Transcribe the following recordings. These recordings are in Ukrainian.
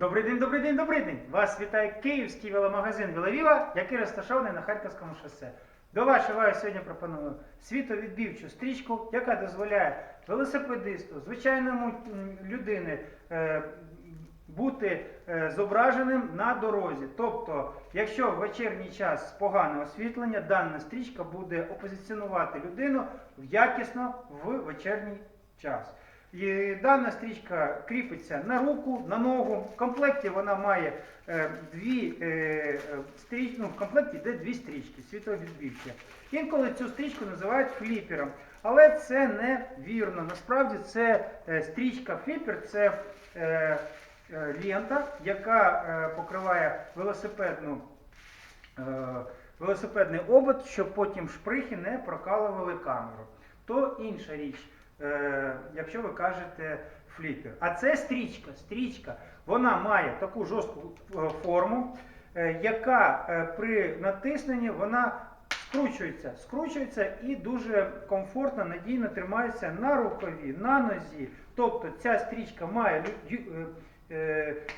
Добрий день, добрий день, добрий день! Вас вітає київський веломагазин Веловіва, який розташований на Харківському шосе. До вашої уваги сьогодні пропоную світовідбивчу стрічку, яка дозволяє велосипедисту, звичайному м, людини е, бути е, зображеним на дорозі. Тобто, якщо в вечірній час погане освітлення, дана стрічка буде опозиціонувати людину якісно в вечірній час. Дана стрічка кріпиться на руку, на ногу. В комплекті вона має е, дві е, стріч... ну, в комплекті йде дві стрічки, світовідбивчі. Інколи цю стрічку називають фліпером, але це не вірно. Насправді це е, стрічка фліпер, це е, е, лента, яка е, покриває велосипедну. е, Велосипедний обод, щоб потім шприхи не прокалували камеру. То інша річ, е, якщо ви кажете фліпер. А це стрічка. Стрічка. Вона має таку жорстку е, форму, е, яка при натисненні вона скручується, скручується і дуже комфортно, надійно тримається на рукаві, на нозі. Тобто ця стрічка має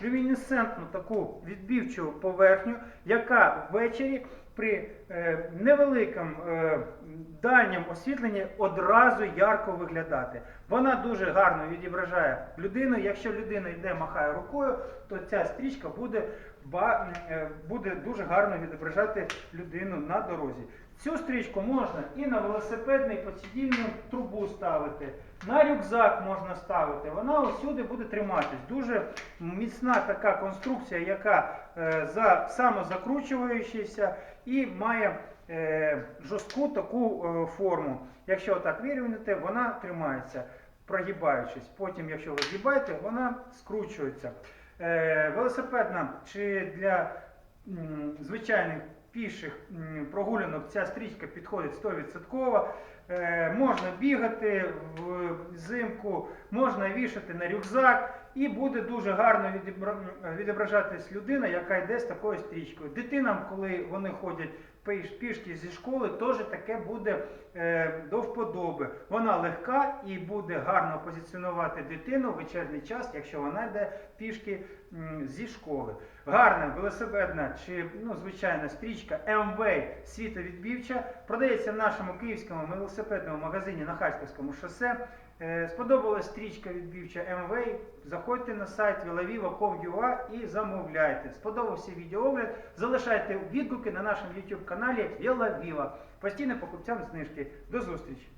люмінесцентну таку відбивчу поверхню, яка ввечері при невеликому дальньому освітленні одразу ярко виглядати. Вона дуже гарно відображає людину. Якщо людина йде, махає рукою, то ця стрічка буде, ба- е, буде дуже гарно відображати людину на дорозі. Цю стрічку можна і на велосипедний подсидільну трубу ставити, на рюкзак можна ставити. Вона усюди буде триматись. Дуже міцна така конструкція, яка е, за, самозакручуючася і має е, жорстку таку е, форму. Якщо так вирівняти, вона тримається, прогибаючись. Потім, якщо ви згибаєте, вона скручується. Е, велосипедна чи для звичайних піших прогулянок ця стрічка підходить 100%. Е, можна бігати взимку, можна вішати на рюкзак, і буде дуже гарно відображатись людина, яка йде з такою стрічкою. Дитинам, коли вони ходять пішки зі школи, теж таке буде е, до вподоби. Вона легка і буде гарно позиціонувати дитину в вечірній час, якщо вона йде пішки зі школи. Гарна велосипедна чи ну, звичайна стрічка MV світовідбивча продається в нашому київському велосипедному магазині на Харківському шосе. Е, Сподобалась стрічка відбивча MV, заходьте на сайт vilaviva.com.ua і замовляйте. Сподобався відеоогляд, залишайте відгуки на нашому YouTube каналі Вілавіва. Віла. Постійно покупцям знижки. До зустрічі!